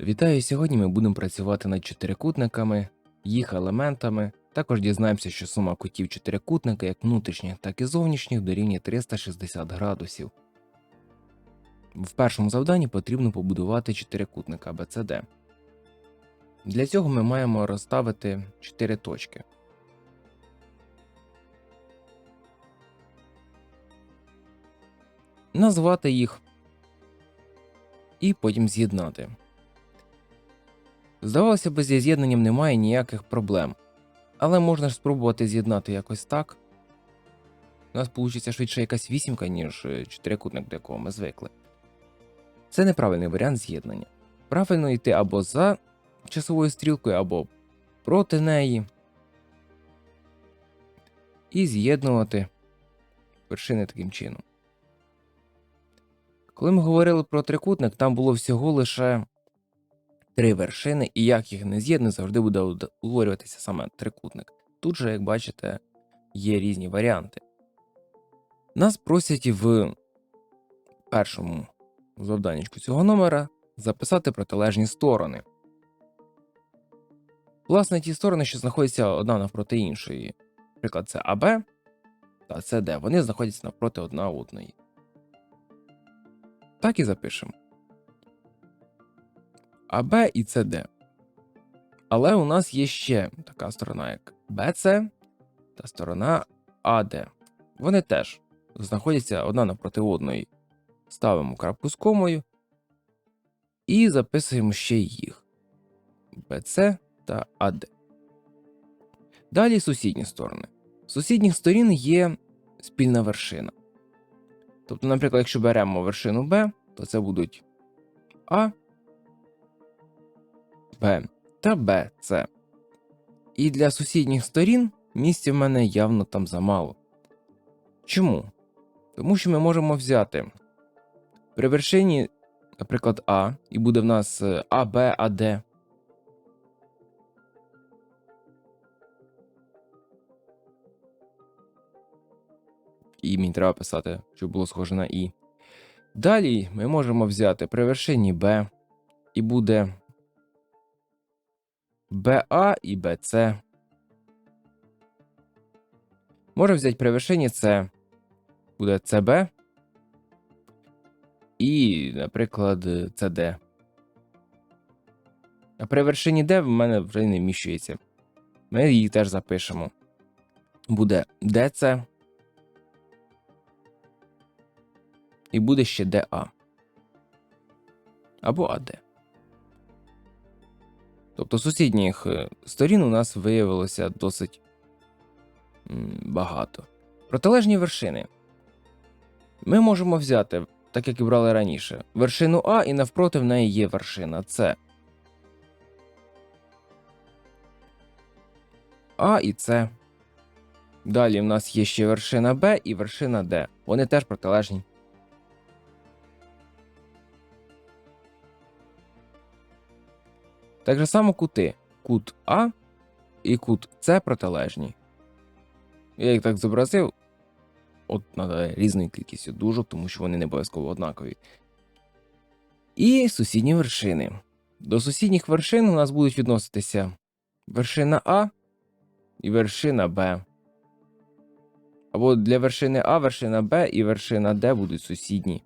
Вітаю! Сьогодні ми будемо працювати над чотирикутниками, їх елементами. Також дізнаємося, що сума кутів чотирикутника, як внутрішніх, так і зовнішніх, дорівнює 360 градусів. В першому завданні потрібно побудувати чотирикутник ABCD. Для цього ми маємо розставити 4 точки. Назвати їх і потім з'єднати. Здавалося б, зі з'єднанням немає ніяких проблем. Але можна ж спробувати з'єднати якось так. У нас вийде швидше якась вісімка, ніж е, чотирикутник, до якого ми звикли. Це неправильний варіант з'єднання. Правильно йти або за часовою стрілкою, або проти неї. І з'єднувати вершини таким чином. Коли ми говорили про трикутник, там було всього лише три вершини, і як їх не з'єднати, завжди буде утворюватися саме трикутник. Тут же, як бачите, є різні варіанти. Нас просять в першому завданнячку цього номера записати протилежні сторони. Власне, ті сторони, що знаходяться одна навпроти іншої. Наприклад, це АБ та СД. Вони знаходяться навпроти одна одної. Так і запишемо. АБ і СД. Але у нас є ще така сторона, як БЦ та сторона АД. Вони теж знаходяться одна напроти одної. Ставимо крапку з комою і записуємо ще їх БЦ та АД. Далі сусідні сторони. З сусідніх сторін є спільна вершина. Тобто, наприклад, якщо беремо вершину Б, то це будуть А, Б та Б, С. І для сусідніх сторін місця в мене явно там замало. Чому? Тому що ми можемо взяти при вершині, наприклад, А, і буде в нас е, АБ, АД. І мені треба писати, щоб було схоже на І. Далі ми можемо взяти при вершині Б, і буде БА і БЦ. Можемо взяти при вершині С, буде ЦБ і, наприклад, ЦД. А при вершині Д в мене вже не вміщується. Ми її теж запишемо. Буде ДЦ. І буде ще ДА. Або АД. Тобто сусідніх е, сторін у нас виявилося досить багато. Протилежні вершини. Ми можемо взяти, так як і брали раніше, вершину А і навпроти в неї є вершина С. А і С. Далі в нас є ще вершина Б і вершина Д. Вони теж протилежні. Так же само кути. Кут А і кут С протилежні. Я їх так зобразив. От надо різною кількістю дужок, тому що вони не обов'язково однакові. І сусідні вершини. До сусідніх вершин у нас будуть відноситися вершина А і вершина Б. Або для вершини А вершина Б і вершина Д будуть сусідні.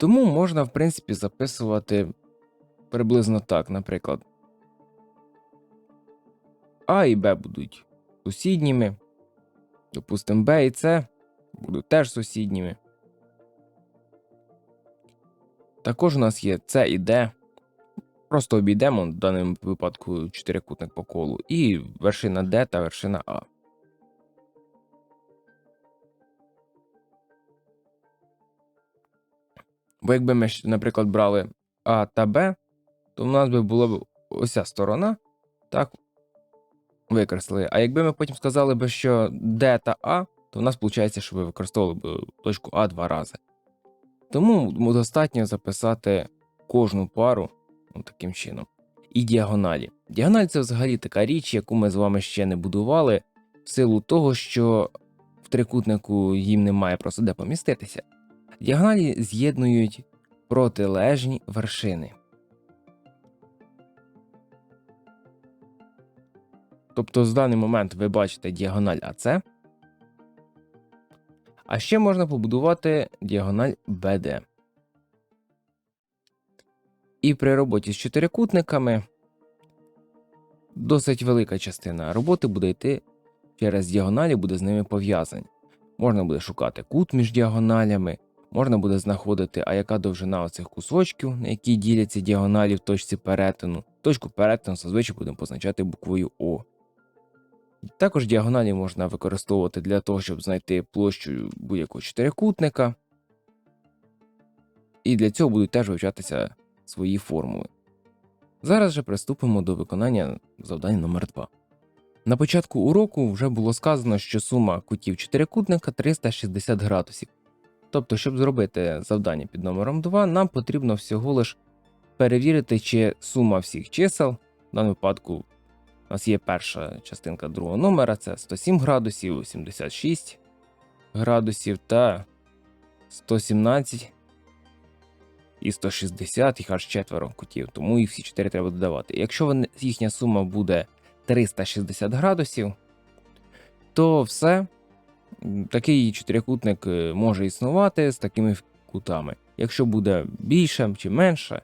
Тому можна, в принципі, записувати приблизно так, наприклад. А і Б будуть сусідніми. Допустимо, Б і С будуть теж сусідніми. Також у нас є С і Д. Просто обійдемо в даному випадку чотирикутник по колу, і вершина Д та вершина А. Бо якби ми, наприклад, брали А та Б, то в нас би була б ось ця сторона, так, викреслили. А якби ми потім сказали б, що Д та А, то в нас виходить, що ви використовували б точку А два рази. Тому достатньо записати кожну пару ну, таким чином. І діагоналі. Діагональ це взагалі така річ, яку ми з вами ще не будували, в силу того, що в трикутнику їм немає просто де поміститися. Діагоналі з'єднують протилежні вершини. Тобто, в даний момент ви бачите діагональ АЦ. А ще можна побудувати діагональ BD. І при роботі з чотирикутниками досить велика частина роботи буде йти через діагоналі, буде з ними пов'язані. Можна буде шукати кут між діагоналями, можна буде знаходити, а яка довжина оцих кусочків, на які діляться діагоналі в точці перетину. Точку перетину зазвичай будемо позначати буквою О. Також діагоналі можна використовувати для того, щоб знайти площу будь-якого чотирикутника. І для цього будуть теж вивчатися свої формули. Зараз же приступимо до виконання завдання номер 2 На початку уроку вже було сказано, що сума кутів чотирикутника 360 градусів. Тобто, щоб зробити завдання під номером 2, нам потрібно всього лиш перевірити, чи сума всіх чисел, в даному випадку у нас є перша частинка другого номера, це 107 градусів, 76 градусів та 117 і 160, їх аж четверо кутів, тому їх всі чотири треба додавати. Якщо їхня сума буде 360 градусів, то все, такий чотирикутник е, може існувати з такими кутами. Якщо буде більше чи менше,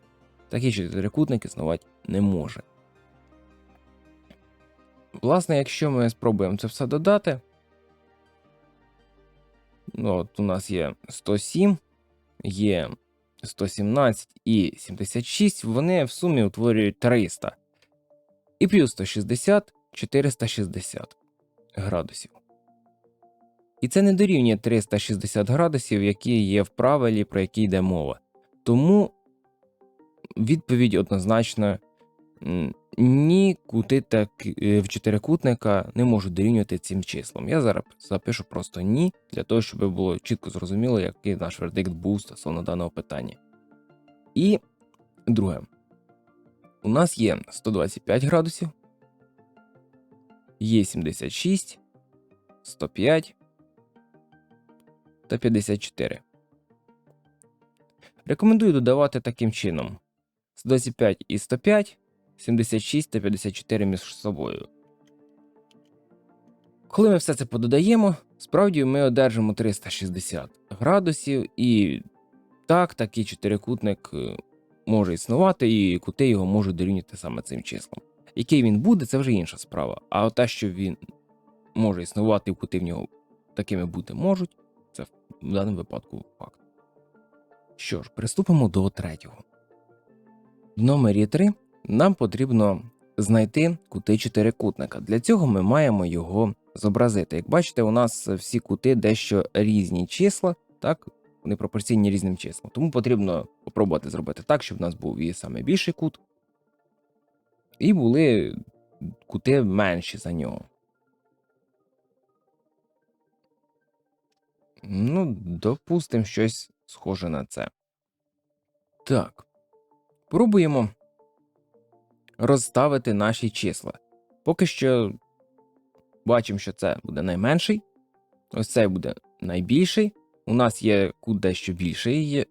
такий чотирикутник існувати не може. Власне, якщо ми спробуємо це все додати, ну, от у нас є 107, є 117 і 76, вони в сумі утворюють 300. І плюс 160 460 градусів. І це не дорівнює 360 градусів, які є в правилі, про які йде мова. Тому відповідь однозначно ні кути так е, в чотирикутника не можуть дорівнювати цим числам. Я зараз запишу просто ні, для того, щоб було чітко зрозуміло, який наш вердикт був стосовно даного питання. І друге, у нас є 125 градусів, є 76, 105 та 54. Рекомендую додавати таким чином: 125 і 105, 76 та 54 між собою. Коли ми все це пододаємо, справді ми одержимо 360 градусів, і так, такий чотирикутник е, може існувати, і кути його можуть дорівнювати саме цим числом. Який він буде, це вже інша справа. А те, що він може існувати, і кути в нього такими бути можуть, це в даному випадку факт. Що ж, приступимо до третього. В номері 3 нам потрібно знайти кути чотирикутника. Для цього ми маємо його зобразити. Як бачите, у нас всі кути дещо різні числа, так, вони пропорційні різним числам. Тому потрібно спробувати зробити так, щоб в нас був і саме більший кут, і були кути менші за нього. Ну, допустимо, щось схоже на це. Так. Пробуємо розставити наші числа. Поки що бачимо, що це буде найменший. Ось цей буде найбільший. У нас є кут дещо більший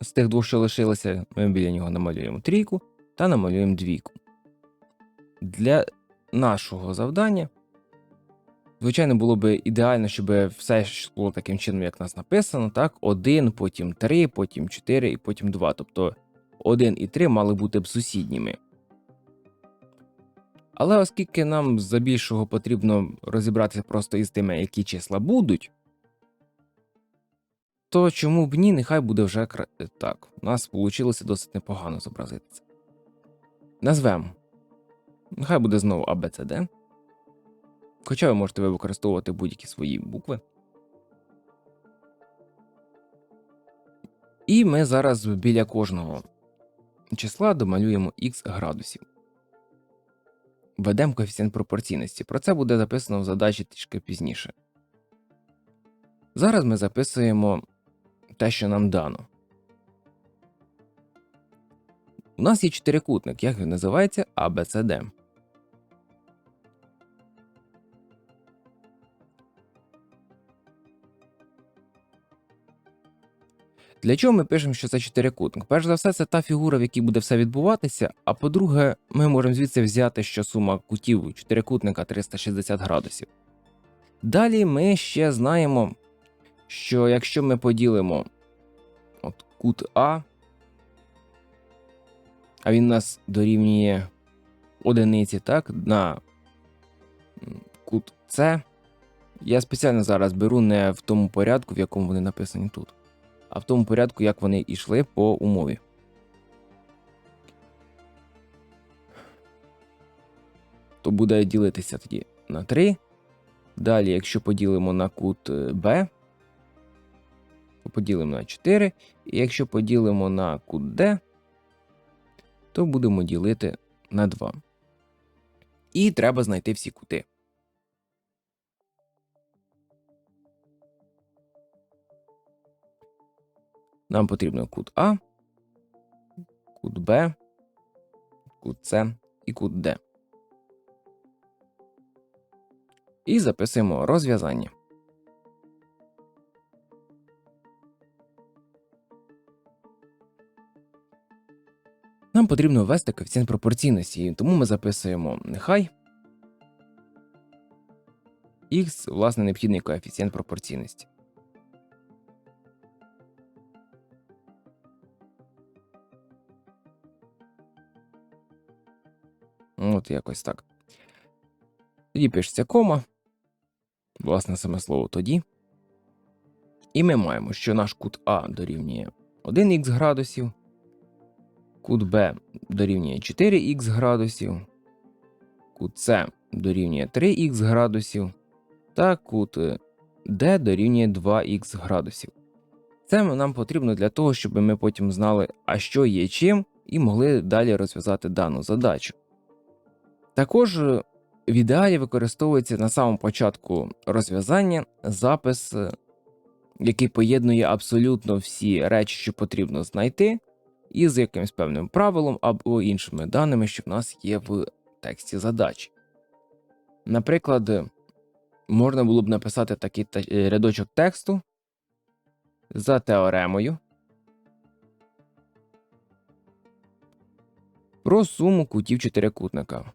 з тих двох, що лишилося. Ми біля нього намалюємо трійку та намалюємо двійку. Для нашого завдання, звичайно, було б ідеально, щоб все йшло таким чином, як у нас написано. так? 1, потім 3, потім 4 і потім 2. Тобто 1 і 3 мали бути б сусідніми. Але оскільки нам за більшого потрібно розібратися просто із тими, які числа будуть, то чому б ні, нехай буде вже так. У нас вийшло досить непогано зобразити це. Назвемо. Нехай буде знову ABCD. Хоча ви можете використовувати будь-які свої букви. І ми зараз біля кожного числа домалюємо х градусів. Введемо коефіцієнт пропорційності. Про це буде записано в задачі трішки пізніше. Зараз ми записуємо те, що нам дано. У нас є чотирикутник, як він називається ABCD. Для чого ми пишемо, що це чотирикутник? Перш за все, це та фігура, в якій буде все відбуватися. А по-друге, ми можемо звідси взяти, що сума кутів чотирикутника 360 градусів. Далі ми ще знаємо, що якщо ми поділимо от кут А, а він у нас дорівнює одиниці, так, на кут С, я спеціально зараз беру не в тому порядку, в якому вони написані тут, а в тому порядку, як вони йшли по умові. То буде ділитися тоді на 3. Далі, якщо поділимо на кут е, Б, то поділимо на 4. І якщо поділимо на кут Д, то будемо ділити на 2. І треба знайти всі кути. Нам потрібно кут А, кут Б, кут С і кут Д. І записуємо розв'язання. Нам потрібно ввести коефіцієнт пропорційності, тому ми записуємо нехай х, власне, необхідний коефіцієнт пропорційності. От якось так. Тоді пишеться кома. Власне, саме слово тоді. І ми маємо, що наш кут А дорівнює 1х градусів, кут Б дорівнює 4х градусів, кут С дорівнює 3х градусів, та кут Д дорівнює 2х градусів. Це нам потрібно для того, щоб ми потім знали, а що є чим, і могли далі розв'язати дану задачу. Також в ідеалі використовується на самому початку розв'язання запис, який поєднує абсолютно всі речі, що потрібно знайти, із якимось певним правилом або іншими даними, що в нас є в тексті задачі. Наприклад, можна було б написати такий рядочок тексту за теоремою про суму кутів чотирикутника.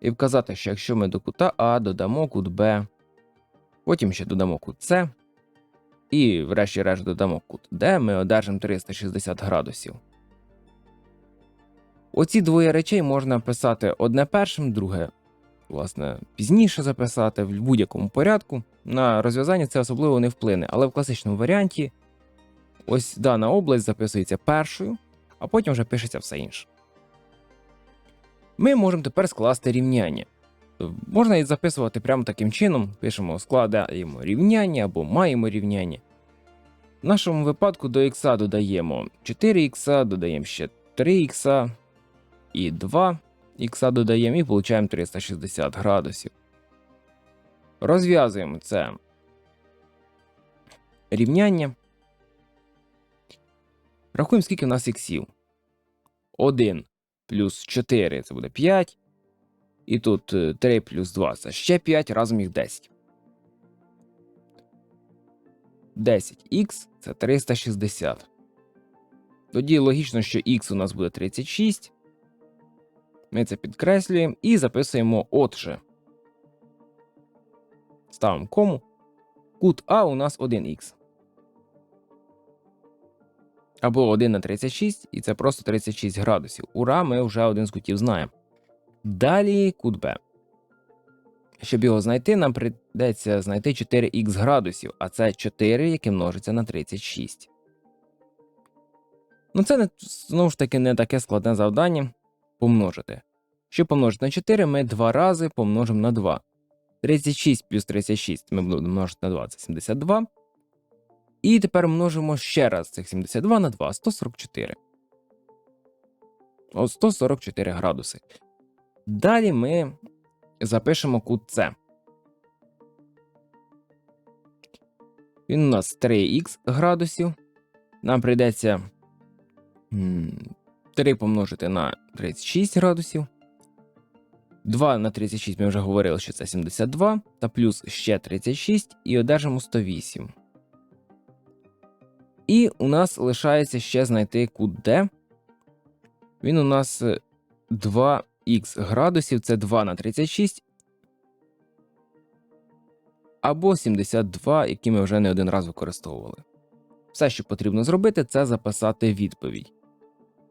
І вказати, що якщо ми до кута А додамо кут Б, потім ще додамо кут С, і, врешті-решт, додамо кут Д, ми одержимо 360 градусів. Оці двоє речей можна писати одне першим, друге, власне, пізніше записати в будь-якому порядку. На розв'язання це особливо не вплине, але в класичному варіанті ось дана область записується першою, а потім вже пишеться все інше. Ми можемо тепер скласти рівняння. Можна і записувати прямо таким чином: пишемо, складаємо рівняння або маємо рівняння. В нашому випадку до х додаємо 4х, додаємо ще 3х і 2х додаємо і получаємо 360 градусів. Розв'язуємо це рівняння. Рахуємо, скільки в нас іксів. 1 плюс 4 це буде 5. І тут 3 е, плюс 2 це ще 5, разом їх 10. 10х це 360. Тоді логічно, що х у нас буде 36. Ми це підкреслюємо і записуємо отже. Ставимо кому. Кут А у нас 1х. Або 1 на 36, і це просто 36 градусів. Ура, ми вже один з кутів знаємо. Далі кут Б. Щоб його знайти, нам прийдеться знайти 4х градусів, а це 4, яке множиться на 36. Ну, це не, знову ж таки не таке складне завдання помножити. Щоб помножити на 4, ми два рази помножимо на 2. 36 плюс 36 ми будемо множити на 2, це 72. І тепер множимо ще раз цих 72 на 2, 144. От 144 градуси. Далі ми запишемо кут С. Він у нас 3х градусів. Нам прийдеться 3 помножити на 36 градусів. 2 на 36 ми вже говорили, що це 72, та плюс ще 36 і одержимо 108. І у нас лишається ще знайти кут D. Він у нас 2х градусів, це 2 на 36. Або 72, які ми вже не один раз використовували. Все, що потрібно зробити, це записати відповідь.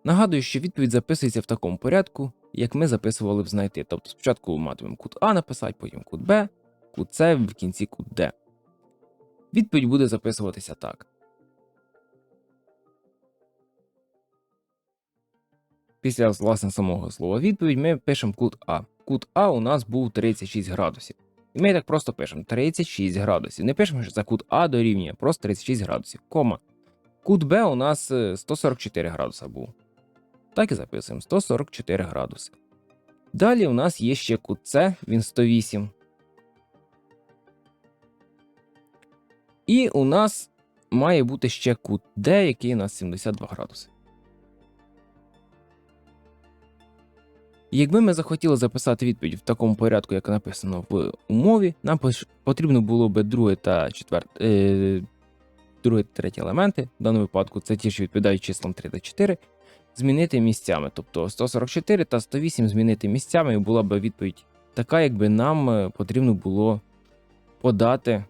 Нагадую, що відповідь записується в такому порядку, як ми записували в знайти. Тобто спочатку матимемо кут А написати, потім кут Б, кут С, в кінці кут Д. Відповідь буде записуватися так. Після власне самого слова відповідь ми пишемо кут А. Кут А у нас був 36 градусів. І ми так просто пишемо 36 градусів. Не пишемо, що це кут А дорівнює, просто 36 градусів. Кома. Кут Б у нас е, 144 градуса був. Так і записуємо 144 градуси. Далі у нас є ще кут С, він 108. І у нас має бути ще кут Д, який у нас 72 градуси. Якби ми захотіли записати відповідь в такому порядку, як написано в умові, нам потрібно було би друге та четверте, е, друге та третє елементи, в даному випадку це ті, що відповідають числам 3 та 4, змінити місцями. Тобто 144 та 108 змінити місцями, і була б відповідь така, якби нам е, потрібно було подати,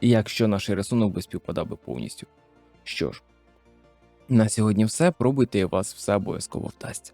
якщо наш рисунок би співпадав би повністю. Що ж, на сьогодні все. Пробуйте і у вас все обов'язково вдасться.